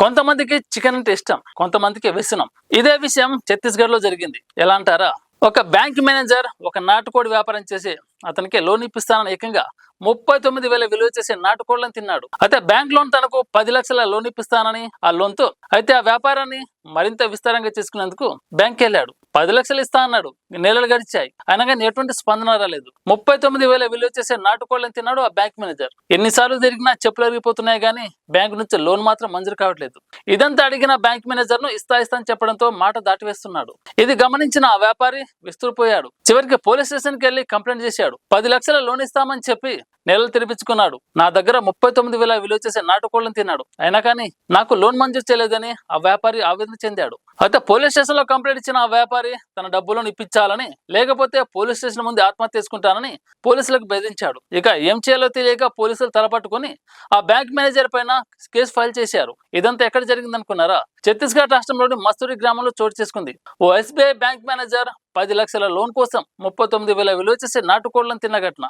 కొంతమందికి చికెన్ అంటే ఇష్టం కొంతమందికి వ్యసనం. ఇదే విషయం ఛత్తీస్గఢ్లో జరిగింది. ఎలా అంటారా? ఒక బ్యాంక్ మేనేజర్ ఒక నాటుకోడి వ్యాపారం చేసి అతనికి లోన్ ఇప్పిస్తానని ఏకంగా ముప్పై తొమ్మిది వేల విలువ చేసే నాటుకోళ్ళను తిన్నాడు. అయితే బ్యాంక్ లోన్ తనకు పది లక్షల లోన్ ఇప్పిస్తానని ఆ లోన్తో అయితే ఆ వ్యాపారాన్ని మరింత విస్తారంగా చేసుకునేందుకు బ్యాంక్ వెళ్ళాడు. పది లక్షలు ఇస్తా అన్నాడు. నెలలు గడిచాయి. అయినా కానీ ఎటువంటి స్పందన రాలేదు. ముప్పై తొమ్మిది వేల విలువ చేసే నాటుకోళ్ళని తిన్నాడు ఆ బ్యాంక్ మేనేజర్. ఎన్నిసార్లు తిరిగినా చెప్పులు అరిగిపోతున్నాయి కానీ బ్యాంక్ నుంచి లోన్ మాత్రం మంజూరు కావట్లేదు. ఇదంతా అడిగిన బ్యాంక్ మేనేజర్ను ఇస్తా ఇస్తా అని చెప్పడంతో మాట దాటివేస్తున్నాడు. ఇది గమనించిన ఆ వ్యాపారి విస్తుపోయాడు. చివరికి పోలీస్ స్టేషన్కి వెళ్ళి కంప్లైంట్ చేశాడు. పది లక్షల లోన్ ఇస్తామని చెప్పి నెలలు తెరిపించుకున్నాడు. నా దగ్గర ముప్పై తొమ్మిది వేల విలువ చేసే నాటుకోళ్ళను తిన్నాడు. అయినా కానీ నాకు లోన్ మంజూరు చేయలేదని ఆ వ్యాపారి ఆవేదన చెందాడు. అయితే పోలీస్ స్టేషన్లో కంప్లైంట్ ఇచ్చిన ఆ వ్యాపారి తన డబ్బులను ఇప్పించాలని లేకపోతే పోలీస్ స్టేషన్ ముందు ఆత్మహత్య చేసుకుంటానని పోలీసులకు బెదిరించాడు. ఇక ఏం చేయాలో తెలియక పోలీసులు తలపట్టుకుని ఆ బ్యాంక్ మేనేజర్ పైన కేసు ఫైల్ చేశారు. ఇదంతా ఎక్కడ జరిగింది అనుకున్నారా ఛత్తీస్గఢ్ రాష్ట్రంలోని మస్తూరి గ్రామంలో చోటు చేసుకుంది. ఓ ఎస్బీఐ బ్యాంక్ మేనేజర్ పది లక్షల లోన్ కోసం ముప్పై తొమ్మిది వేల విలువ చేసే నాటుకోళ్ళను తిన్న ఘటన.